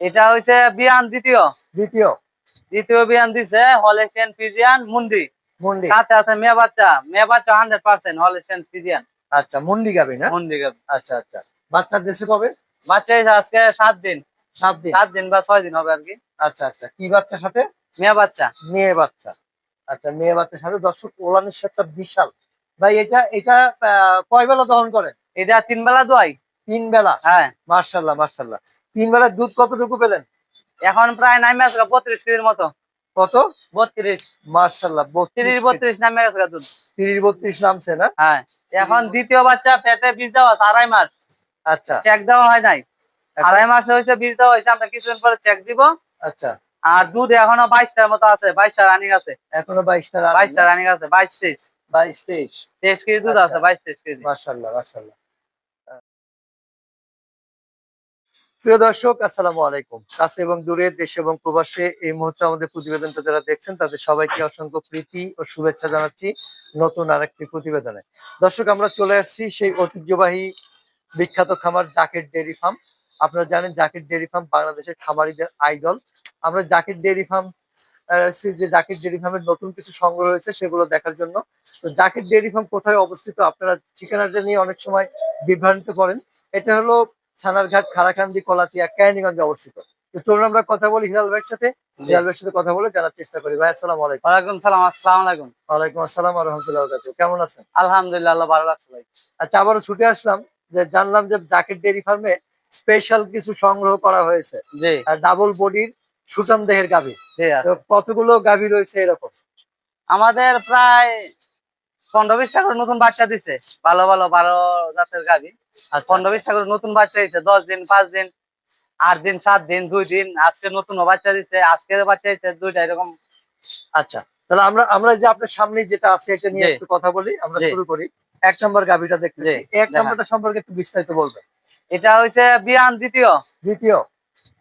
এটা হইছে বিয়ান দ্বিতীয়। দ্বিতীয়। দ্বিতীয় বিয়ান দিছে হলেশিয়ান ফিজিয়ান মুন্ডি। মুন্ডি। সাথে আছে মেয়ে বাচ্চা। মেয়ে বাচ্চা হান্ড্রেড পার্সেন্ট হলেশিয়ান ফিজিয়ান। আচ্ছা মুন্ডি গাবি না? মুন্ডি গাভী। আচ্ছা আচ্ছা। বাচ্চার দেশে কবে? বাচ্চা আজকে সাত দিন। সাত দিন? সাত দিন বা ছয় দিন হবে আর কি আচ্ছা আচ্ছা। কি বাচ্চার সাথে? মেয়ে বাচ্চা। মেয়ে বাচ্চা। আচ্ছা মেয়ে বাচ্চার সাথে দর্শক ওলানের সাথে বিশাল। ভাই এটা এটা কয় বেলা দহন করে এটা তিন বেলা দোয়াই। তিন বেলা হ্যাঁ। মার্শাল্লাহ মার্শাল্লাহ তিন বেলার দুধ কতটুকু পেলেন? এখন প্রায় নামে আছে বত্রিশ কেজির মতো। কত? বত্রিশ। মার্শাল্লাহ বত্রিশ বত্রিশ নামে গেছে দুধ। তিরিশ বত্রিশ নামছে না? হ্যাঁ এখন দ্বিতীয় বাচ্চা পেটে বীজ দেওয়া আড়াই মাস। আচ্ছা। চেক দেওয়া হয় নাই। আড়াই মাস হয়েছে বীজ দেওয়া হয়েছে আমরা কিছুদিন পরে চেক দিব। আচ্ছা। আর দুধ এখনও বাইশটার মতো আছে বাইশটা রানিং আছে। এখনও বাইশটা বাইশটা রানিং আছে বাইশ তেইশ। বাইশ তেইশ। তেইশ কেজি দুধ আচ্ছা। আছে বাইশ তেইশ কেজি। মার্শাল্লাহ মার্শাল্লাহ প্রিয় দর্শক, আসসালামু আলাইকুম। কাছে এবং দূরে দেশে এবং প্রবাসে এই মুহূর্তে আমাদের প্রতিবেদনটা যারা দেখছেন, তাদের সবাইকে অসংখ্য প্রীতি ও শুভেচ্ছা জানাচ্ছি নতুন আরেকটি প্রতিবেদনে। দর্শক, আমরা চলে আসছি সেই ঐতিহ্যবাহী বিখ্যাত খামার জাকেট ডেয়ারি ফার্ম। আপনারা জানেন জাকেট ডেয়ারি ফার্ম বাংলাদেশের খামারিদের আইডল। আমরা জাকেট ডেয়ারি ফার্ম যে জাকেট ডেয়ারি ফার্মের নতুন কিছু সংগ্রহ হয়েছে সেগুলো দেখার জন্য। তো জাকেট ডেয়ারি ফার্ম কোথায় অবস্থিত আপনারা ঠিকানাটা নিয়ে অনেক সময় বিভ্রান্ত করেন এটা হলো ছানারঘাট খারাকান্দি কলাতিয়া ক্যানিগঞ্জে অবস্থিত। চলুন আমরা কথা বলি হিলাল ভাইয়ের সাথে। হিলাল ভাইয়ের সাথে কথা বলে জানার চেষ্টা করি। ভাই আসসালাম আলাইকুম। ওয়ালাইকুম সালাম আসসালাম আলাইকুম। ওয়ালাইকুম আসসালাম রহমতুল্লাহ কেমন আছেন? আলহামদুলিল্লাহ ভালো লাগছে ভাই। আচ্ছা আবারও ছুটে আসলাম যে জানলাম যে জাকেট ডেয়ারি ফার্মে স্পেশাল কিছু সংগ্রহ করা হয়েছে। ডাবল বডির সুতাম দেহের গাভী। কতগুলো গাভী রয়েছে এরকম? আমাদের প্রায় পনেরো বিশ করে নতুন বাচ্চা দিছে। ভালো ভালো বারো জাতের গাভি। পনেরো বিশ করে নতুন বাচ্চা দিছে দশ দিন পাঁচ দিন আট দিন সাত দিন দুই দিন আজকে নতুন বাচ্চা দিছে আজকের বাচ্চা দিছে দুইটা এরকম। আচ্ছা তাহলে আমরা আমরা যে আপনার সামনে যেটা আছে এটা নিয়ে একটু কথা বলি আমরা শুরু করি। এক নম্বর গাভীটা দেখতেছি। এক। নম্বরটা সম্পর্কে একটু বিস্তারিত বলবেন। এটা হইছে বিয়ান দ্বিতীয়। দ্বিতীয়।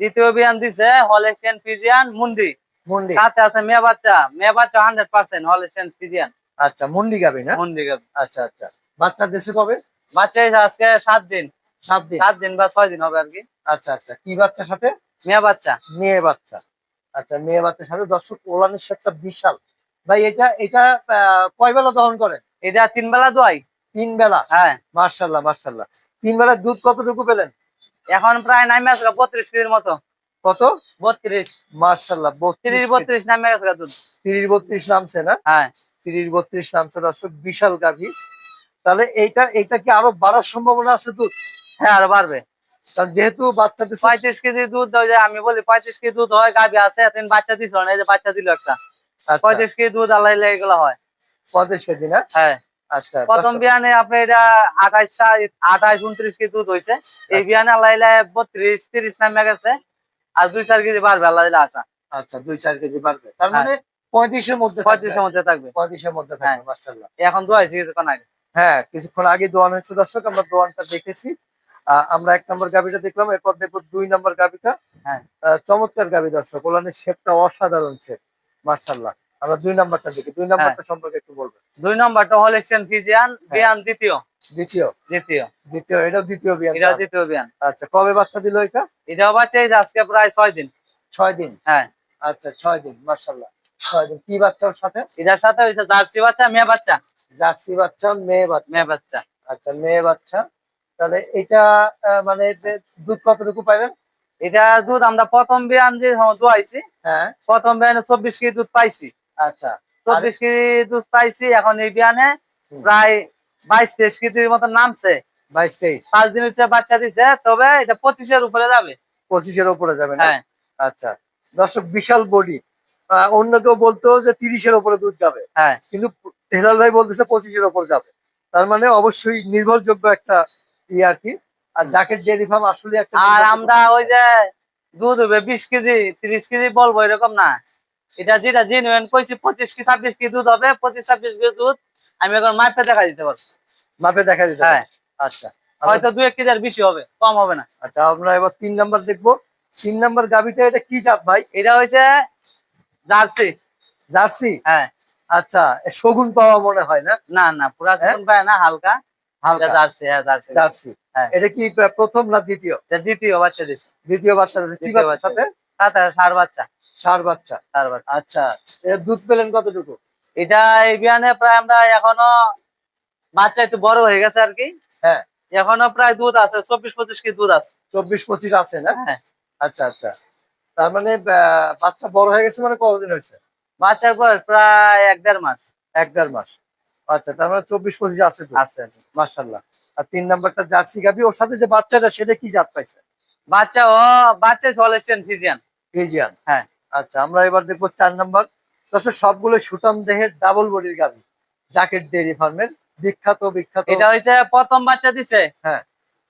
দ্বিতীয় বিয়ান দিছে হলেশিয়ান ফিজিয়ান মুন্ডি। মুন্ডি। সাথে আছে মেয়ে বাচ্চা মেয়ে বাচ্চা হান্ড্রেড পার্সেন্ট হলেশিয়ান ফিজিয়ান। আচ্ছা মুন্ডি গাভী না? মুন্ডি গাভী। আচ্ছা আচ্ছা। বাচ্চার দেশে কবে? বাচ্চা আজকে সাত দিন। সাত দিন? সাত দিন বা ছয় দিন হবে আর কি। আচ্ছা আচ্ছা। কি বাচ্চার সাথে? মেয়ে বাচ্চা। মেয়ে বাচ্চা। আচ্ছা মেয়ে বাচ্চার সাথে দর্শক ওলানের সাথে বিশাল। ভাই এটা এটা কয় বেলা দহন করেন এটা তিন বেলা দোয়াই। তিন বেলা? হ্যাঁ। মার্শাল্লাহ মার্শাল্লাহ তিন বেলার দুধ কতটুকু পেলেন? এখন প্রায় নামে আছে বত্রিশ কেজির মতো। কত? বত্রিশ। মার্শাল্লাহ বত্রিশ বত্রিশ নামে গা দুধ। তিরিশ বত্রিশ নামছে না? হ্যাঁ। তিরিশ বত্রিশ নামছে দর্শক বিশাল গাভী। তাহলে এইটা এইটা কি আরও বাড়ার সম্ভাবনা আছে দুধ? হ্যাঁ আরও বাড়বে। কারণ যেহেতু বাচ্চাদের সাথে- পঁয়ত্রিশ কেজি দুধ আমি বলি পঁয়ত্রিশ কেজি দুধ হয় গাভি আছে এতদিন বাচ্চা দিছিল না এই যে বাচ্চা দিল একটা। আচ্ছা, পঁয়ত্রিশ কেজি দুধ আল্লাহ এগুলো হয়। পঁয়ত্রিশ কেজি না? হ্যাঁ। আচ্ছা প্রথম দর্শক, বিয়ানে আপনি এটা আঠাইশ আঠাইশ উনত্রিশ কেজি দুধ হয়েছে এই আচ্ছা। বিয়ানে আল্লাহ বত্রিশ তিরিশ নামে গেছে। আর দুই চার কেজি বাড়বে আল্লাহ আচ্ছা দুই চার কেজি বাড়বে। তার হ্যাঁ। মানে পঁয়ত্রিশের মধ্যে পঁয়ত্রিশের মধ্যে থাকবে। পঁয়ত্রিশের মধ্যে হ্যাঁ। থাকবে এখন দোয়াইছি কিছুক্ষণ আগে। হ্যাঁ কিছুক্ষণ আগে দোয়ান হয়েছে দর্শক আমরা দোয়ানটা দেখেছি। আমরা এক নম্বর গাবিটা দেখলাম এরপর দেখব দুই নম্বর গাবিটা। হ্যাঁ। চমৎকার গাবি দর্শক ওলানের শেপটা অসাধারণ শেপ মার্শাল্লাহ আমরা দুই নম্বরটা দেখি দুই হ্যাঁ। নম্বরটা সম্পর্কে একটু বলবেন। দুই নম্বরটা ফিজিয়ান বিয়ান দ্বিতীয়। দ্বিতীয়। দ্বিতীয়। দ্বিতীয় এটাও দ্বিতীয় বিয়ান এটা দ্বিতীয় বিয়ান। আচ্ছা কবে বাচ্চা দিল এটা? এটাও বাচ্চা এই আজকে প্রায় ছয় দিন। ছয় দিন? হ্যাঁ। আচ্ছা ছয় দিন দিন কি বাচ্চা ওর সাথে? এটার সাথে জার্সি বাচ্চা মেয়ে বাচ্চা। জার্সি বাচ্চা মেয়ে বাচ্চা। মেয়ে বাচ্চা। আচ্ছা মেয়ে বাচ্চা। তাহলে এটা মানে দুধ কতটুকু পাইলেন? এটা দুধ আমরা প্রথম বিয়ান যে দোয়াইছি হ্যাঁ। প্রথম বিয়ানে চব্বিশ কেজি দুধ পাইছি। আচ্ছা। চব্বিশ কেজি দুধ পাইছি এখন এই বিয়ানে প্রায় বাইশ তেইশ কেজির মতো নামছে। বাইশ তেইশ। পাঁচ দিন হচ্ছে বাচ্চা দিছে তবে এটা পঁচিশের উপরে যাবে। পঁচিশের উপরে যাবে হ্যাঁ। আচ্ছা। দর্শক বিশাল বডি। অন্য কেউ বলতো যে তিরিশের উপরে দুধ যাবে। হ্যাঁ। কিন্তু হেলাল ভাই বলতেছে পঁচিশের উপর যাবে। তার মানে অবশ্যই নির্ভরযোগ্য একটা ইয়ে আর কি। আর জাকেট ডেয়ারি ফার্ম আসলে একটা আর আমরা ওই যে দুধ হবে বিশ কেজি তিরিশ কেজি বলব এরকম না। এটা যেটা জেনুইন কইছি পঁচিশ কি ছাব্বিশ কেজি দুধ হবে পঁচিশ ছাব্বিশ কেজি দুধ আমি এখন মাপে দেখা দিতে পারব। মাপে দেখা দিতে হ্যাঁ। আচ্ছা। হয়তো দু এক কেজি আর বেশি হবে কম হবে না। আচ্ছা আমরা এবার তিন নাম্বার দেখব। তিন নাম্বার গাবিটা এটা কি জাত ভাই? এটা হয়েছে জার্সি। জার্সি? হ্যাঁ। আচ্ছা শগুন পাওয়া মনে হয় না? না না পুরা হ্যাঁ? চিকন পায় না হালকা হালকা জার্সি হ্যাঁ জার্সি। জার্সি। হ্যাঁ। এটা কি প্রথম না দ্বিতীয়? দ্বিতীয় বাচ্চা দিচ্ছে দ্বিতীয় বাচ্চা। কি সাথে সার বাচ্চা। সার বাচ্চা। সার বাচ্চা। আচ্ছা এর দুধ পেলেন কতটুকু? এটা এই বিয়ানে প্রায় আমরা এখনও বাচ্চা একটু বড় হয়ে গেছে আর কি। হ্যাঁ। এখনও প্রায় দুধ আছে চব্বিশ পঁচিশ কি দুধ আছে। চব্বিশ পঁচিশ আছে না? হ্যাঁ। আচ্ছা আচ্ছা। তার মানে বাচ্চা বড় হয়ে গেছে মানে কতদিন হয়েছে? বাচ্চার বয়স প্রায় এক দেড় মাস। এক দেড় মাস। আচ্ছা তার মানে চব্বিশ পঁচিশ আছে তো? আছে আর আর তিন নাম্বারটা জার্সি গাবি ওর সাথে যে বাচ্চাটা সেটা কি জাত পাইছে? বাচ্চা ও বাচ্চা চলেছেন ফিজিয়ান ফিজিয়ান হ্যাঁ। আচ্ছা আমরা এবার দেখব চার নাম্বার। দর্শক সবগুলো সুটাম দেহের ডাবল বডির গাবি জাকেট ডেয়ারি ফার্মের বিখ্যাত বিখ্যাত এটা হয়েছে প্রথম বাচ্চা দিছে। হ্যাঁ।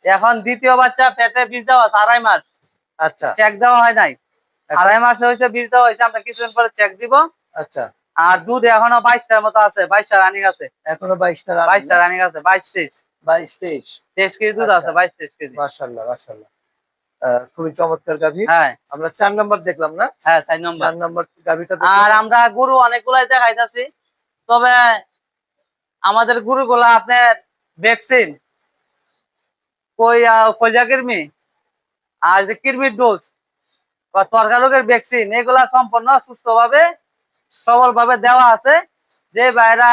এখন দ্বিতীয় বাচ্চা পেটে বীজ দেওয়া আড়াই মাস। আচ্ছা। চেক দেওয়া হয় নাই। আচ্ছা। আড়াই মাস হয়েছে বীজ দেওয়া হয়েছে আমরা কিছুদিন পরে চেক দিব। আচ্ছা। আর দুধ এখনও বাইশটার মতো আছে বাইশটা রানিং আছে। এখনও বাইশটা বাইশটা রানিং আছে বাইশ তেইশ বাইশ তেইশ তেইশ কেজি দুধ আচ্ছা। আছে বাইশ তেইশ কেজি। মার্শাল্লাহ মার্শাল্লাহ খুবই চমৎকার গাভি। হ্যাঁ। আমরা চার নাম্বার দেখলাম না? হ্যাঁ চার নম্বর। চার নাম্বার গাভিটা আর আমরা গরু অনেকগুলাই দেখাইতেছি। তবে আমাদের গরুগুলা আপনার ভ্যাকসিন কই আহ, কইজা কিরমি আর যে কিরমির ডোজ বা তরকা রোগের ভ্যাকসিন এগুলা সম্পূর্ণ সুস্থভাবে সবল ভাবে দেওয়া আছে যে ভাইরা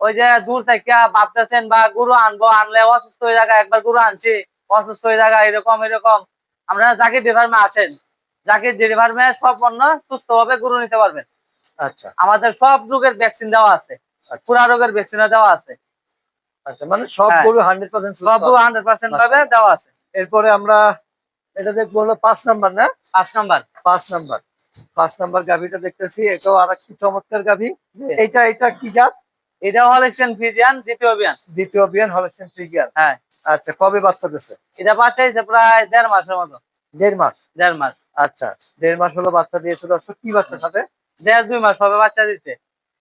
ওই যে দূর থেকে ভাবতেছেন বা গরু আনব আনলে অসুস্থ হয়ে জায়গা একবার গরু আনছি অসুস্থ হয়ে জায়গা এরকম এরকম। আমরা জাকির ডিভার্মে আসেন জাকির ডিভার্মে সুস্থ ভাবে গরু নিতে পারবেন। আচ্ছা। আমাদের সব রোগের ভ্যাকসিন দেওয়া আছে আচ্ছা। পুরা রোগের ভ্যাকসিন দেওয়া আছে। আচ্ছা মানে সব হ্যাঁ। গরু হান্ড্রেড পার্সেন্ট সব হান্ড্রেড পার্সেন্ট ভাবে দেওয়া আছে। এরপরে আমরা এটা দেখব হলো পাঁচ নাম্বার না? পাঁচ নাম্বার। পাঁচ নাম্বার। পাঁচ নাম্বার গাভিটা দেখতেছি এটাও আর একটি চমৎকার গাভি। জি। এইটা এটা কি জাত? এটা হলেছেন ফিজিয়ান দ্বিতীয় বিয়ান দ্বিতীয় বিয়ান হলেছেন ফ্রিজিয়ান হ্যাঁ। আচ্ছা কবে বাচ্চা দিছে এটা বাচ্চা হয়েছে প্রায় দেড় মাসের মতো। দেড় মাস? দেড় মাস। আচ্ছা দেড় মাস হলো বাচ্চা দিয়েছে দর্শক। কি বাচ্চা সাথে? দেড় দুই মাস হবে বাচ্চা দিচ্ছে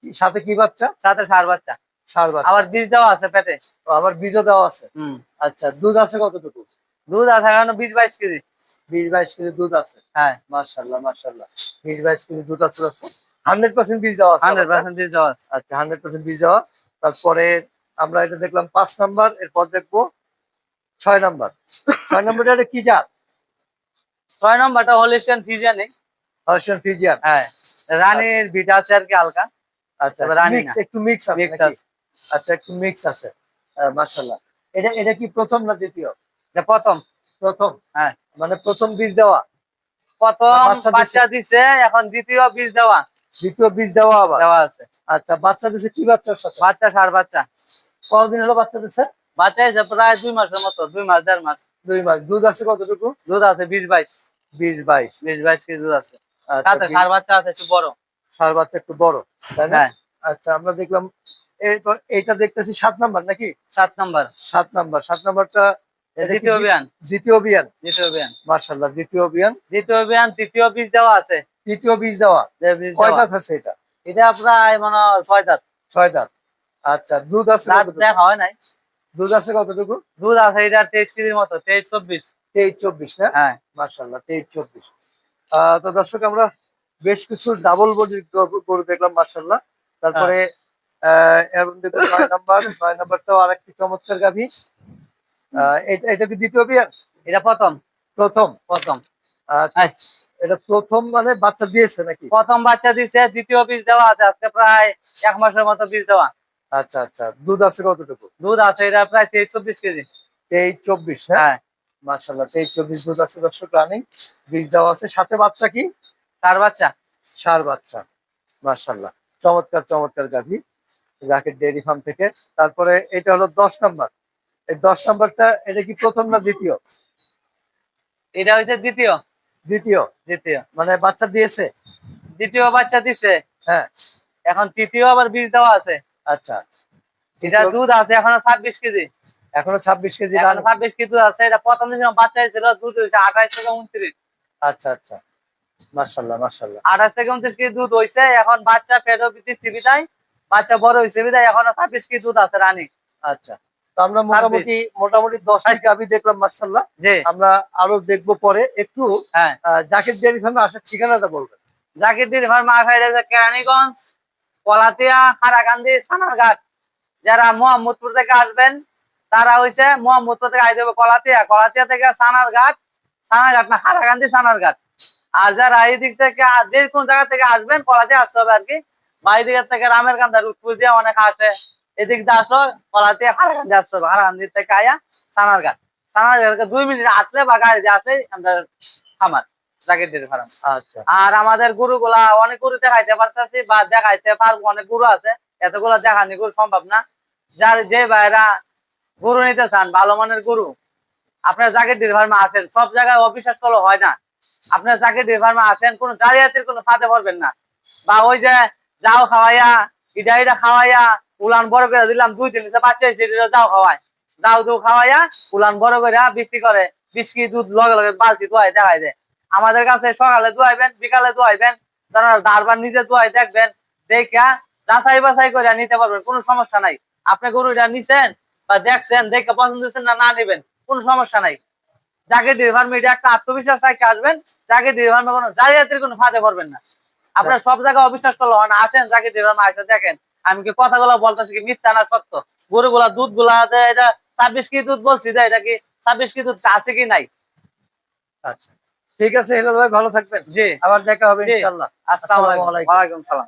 সাথে কি বাচ্চা? সাথে সার বাচ্চা। সার বাচ্চা। আবার বীজ দেওয়া আছে পেটে। ও, আবার বীজও দেওয়া আছে। হম। আচ্ছা দুধ আছে কতটুকু? দুধ আছে এখন বিশ বাইশ কেজি। বিশ বাইশ কেজি দুধ আছে। হ্যাঁ মার্শাল্লাহ মার্শাল্লাহ বিশ বাইশ কেজি দুধ আছে হান্ড্রেড পার্সেন্ট বীজ দেওয়া হান্ড্রেড পার্সেন্ট বীজ দেওয়া আচ্ছা হান্ড্রেড পার্সেন্ট বীজ দেওয়া। তারপরে আমরা এটা দেখলাম পাঁচ নাম্বার এরপর দেখব ছয় নাম্বার। ছয় নাম্বারটা এটা কি জাত? ছয় নম্বরটা হলেছেন ফিজিয়ানে হার্শন ফিজিয়ান। হ্যাঁ রানীর ভিটা আছে আর কি হালকা। আচ্ছা রানী মিক্স একটু মিক্স আছে। আচ্ছা একটু মিক্স আছে। মার্শাল্লাহ এটা এটা কি প্রথম না দ্বিতীয়? এটা প্রথম। প্রথম। হ্যাঁ। মানে প্রথম বীজ দেওয়া। প্রথম বাচ্চা দিছে। এখন দ্বিতীয় বীজ দেওয়া। দ্বিতীয় বীজ দেওয়া আবার? দেওয়া আছে। আচ্ছা বাচ্চা দিছে কি বাচ্চার সাথে? বাচ্চা সার বাচ্চা। কতদিন হলো বাচ্চা দিছে? বাচ্চা হয়েছে প্রায় দুই মাসের মতো দুই মাস দেড় মাস। দুই মাস। দুধ আছে কতটুকু? দুধ আছে বিশ বাইশ। বিশ বাইশ। বিশ বাইশ কেজি দুধ আছে। আচ্ছা, সার বাচ্চা আছে একটু বড়। সার বাচ্চা একটু বড় তাই না? হ্যাঁ। আচ্ছা আমরা দেখলাম এরপর এইটা দেখতেছি সাত নাম্বার নাকি? সাত নম্বর। সাত নাম্বার। সাত নাম্বারটা এটা দ্বিতীয় বিয়ান দ্বিতীয় বিয়ান দ্বিতীয় বিয়ান মার্শাল্লাহ দ্বিতীয় বিয়ান দ্বিতীয় বিয়ান তৃতীয় বীজ দেওয়া আছে। তৃতীয় বীজ দেওয়া। যে কয় দাঁত আছে এটা? এটা মানে ছয় দাঁত। ছয় দাঁত। আচ্ছা দুধ আছে? দেখা হয় নাই। দুধ আছে কতটুকু? দুধ আছে এটা তেইশ কেজির মতো তেইশ চব্বিশ। তেইশ চব্বিশ না? হ্যাঁ। মার্শাল্লাহ তেইশ চব্বিশ। তো দর্শক আমরা বেশ কিছু ডাবল বডি গরু দেখলাম মার্শাল্লাহ তারপরে নয় নাম্বার নয় নাম্বারটাও আর একটি চমৎকার গাভী এটা এটা কি দ্বিতীয় বিয়ান এটা প্রথম। প্রথম প্রথম। হ্যাঁ। এটা প্রথম মানে বাচ্চা দিয়েছে নাকি? প্রথম বাচ্চা দিছে দ্বিতীয় বীজ দেওয়া আছে আজকে প্রায় এক মাসের মতো বীজ দেওয়া। আচ্ছা আচ্ছা। দুধ আছে কতটুকু? দুধ আছে এটা প্রায় তেইশ চব্বিশ কেজি। তেইশ চব্বিশ হ্যাঁ? হ্যাঁ। মার্শাল্লাহ তেইশ চব্বিশ দুধ আছে দর্শক রানিং। বীজ দেওয়া আছে। সাথে বাচ্চা কি? চার বাচ্চা। সার বাচ্চা। মার্শাল্লাহ চমৎকার চমৎকার গাভী। জাকের ডেয়ারি ফার্ম থেকে। তারপরে এটা হলো দশ নাম্বার। এই দশ নাম্বারটা এটা কি প্রথম না দ্বিতীয়? এটা হচ্ছে দ্বিতীয়। দ্বিতীয়। দ্বিতীয়। মানে বাচ্চা দিয়েছে? দ্বিতীয় বাচ্চা দিছে। হ্যাঁ। এখন তৃতীয় আবার বীজ দেওয়া আছে। আচ্ছা। এটা দুধ আছে এখনও ছাব্বিশ কেজি। এখনও ছাব্বিশ কেজি ছাব্বিশ কেজি দুধ আছে। এটা প্রথম দিন বাচ্চা হয়েছিল দুধ হয়েছে আঠাশ থেকে উনত্রিশ। আচ্ছা আচ্ছা। মার্শাল্লাহ মার্শাল্লাহ আঠাশ থেকে উনত্রিশ কেজি দুধ হয়েছে এখন বাচ্চা পেটও দিচ্ছি বিদায় বাচ্চা বড় হয়েছে বিদায় এখনও ছাব্বিশ কেজি দুধ আছে রানী। আচ্ছা। আমরা মোটামুটি মোটামুটি দশটি গাভী দেখলাম মার্শাল্লাহ আমরা আরও দেখব পরে। একটু হ্যাঁ। জাকের ডেয়ারি ফার্মে আসার ঠিকানাটা বলবেন। জাকির মা খাই কেরানীগঞ্জ পলাতিয়া খারাকান্দি সানারঘাট। যারা মোহাম্মদপুর থেকে আসবেন তারা হইছে মোহাম্মদপুর থেকে আইতে হবে কলাতিয়া। কলাতিয়া থেকে সানার ঘাট সানার না হারাকান্দি সানার ঘাট আর যারা এই দিক থেকে যে কোন জায়গা থেকে আসবেন কলাতে আসতে হবে আর কি। বা এই দিক থেকে রামের কান্দা রুটপুর দিয়ে অনেক আসে। এদিক দিয়ে আসলো কলাতে হারাকান্দি আসতে হবে হারাকান্দি থেকে আয়া সানার ঘাট। সানার ঘাট দুই মিনিট আসলে বা গাড়ি দিয়ে আসলে আমরা খামার আচ্ছা। আর আমাদের গরুগুলা অনেক গরু দেখাইতে পারতেছি বা দেখাইতে পারব অনেক গরু আছে। এতগুলা দেখানি গরু সম্ভব না। যার যে ভাইরা গরু নিতে চান ভালো মানের গরু আপনার জাকেট ফার্মে আসেন। সব জায়গায় অবিশ্বাস করলে হয় না। আপনার জাকেট ফার্মে আসেন। কোনো জালিয়াতির কোনো ফাঁদে পড়বেন না। বা ওই যে যাও খাওয়াইয়া ইটা ইটা খাওয়াইয়া উলান বড় করে দিলাম, দুই তিন বাচ্চা যাও খাওয়াই যাও দু খাওয়াইয়া উলান বড় করে বিক্রি করে বিস্কি দুধ লগে লগে বালতি দোয়াই দেখাই দেয়। আমাদের কাছে সকালে দোয়াইবেন, বিকালে দোয়াইবেন, তারা দারবার নিজে দোয়াই দেখবেন দেখা যাচাই বাছাই করে নিতে পারবেন, কোনো সমস্যা নাই। আপনি গরুটা নিছেন বা দেখছেন, দেখে পছন্দ হচ্ছে না না নিবেন, কোনো সমস্যা নাই। যাকে মিডিয়া একটা আত্মবিশ্বাস রাখে আসবেন, যাকে ডিভার কোনো জালিয়াতির কোনো ফাঁদে পড়বেন না। আপনার সব জায়গায় অবিশ্বাস করলে হয় না, আসেন যাকে ডিভার আসে দেখেন। আমি কি কথাগুলো বলতেছি কি মিথ্যা না সত্য? গরুগুলা দুধগুলা এটা ছাব্বিশ কি দুধ বলছি যে এটা কি ছাব্বিশ কি দুধ আছে কি নাই? আচ্ছা। ঠিক আছে হেলাল ভাই ভালো থাকবেন। জি। আবার দেখা হবে ইনশাআল্লাহ আসসালামু আলাইকুম। ওয়া আলাইকুম। সালাম।